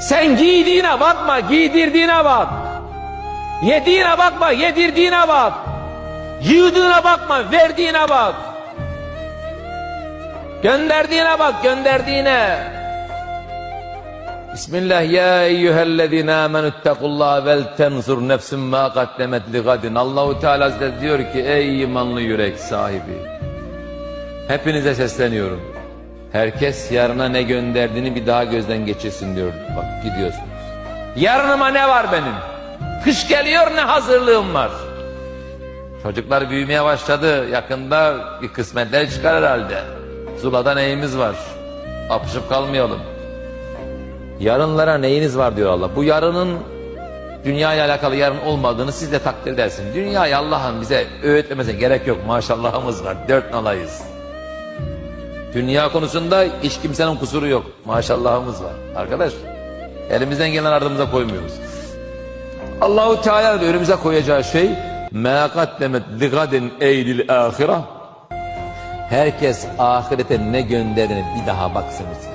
Sen giydiğine bakma, giydirdiğine bak. Yediğine bakma, yedirdiğine bak. Yığdığına bakma, verdiğine bak. Gönderdiğine bak, gönderdiğine. Bismillah ya eyyühellezine amenü ittakullah vel tenzur nefsün ma kaddemet li gadin. Allahu Teala diyor ki ey imanlı yürek sahibi. Hepinize sesleniyorum. Herkes yarına ne gönderdiğini bir daha gözden geçirsin diyor. Bak gidiyorsunuz. Yarınıma ne var benim? Kış geliyor ne hazırlığım var. Çocuklar büyümeye başladı. Yakında bir kısmetler çıkar herhalde. Zula'da neyimiz var? Apışıp kalmayalım. Yarınlara neyiniz var diyor Allah. Bu yarının dünya ile alakalı yarın olmadığını siz de takdir edersiniz. Dünyayı Allah'ın bize öğütlemesine gerek yok. Maşallahımız var. Dört nalayız. Dünya konusunda hiç kimsenin kusuru yok. Maşallahımız var. Arkadaş elimizden gelen ardımıza koymuyoruz. Allahu Teala da önümüze koyacağı şey مَا قَدَّمَتْ لِغَدٍ اَيْلِ الْآخِرَةِ Herkes ahirete ne gönderdiğini bir daha baksın lütfen.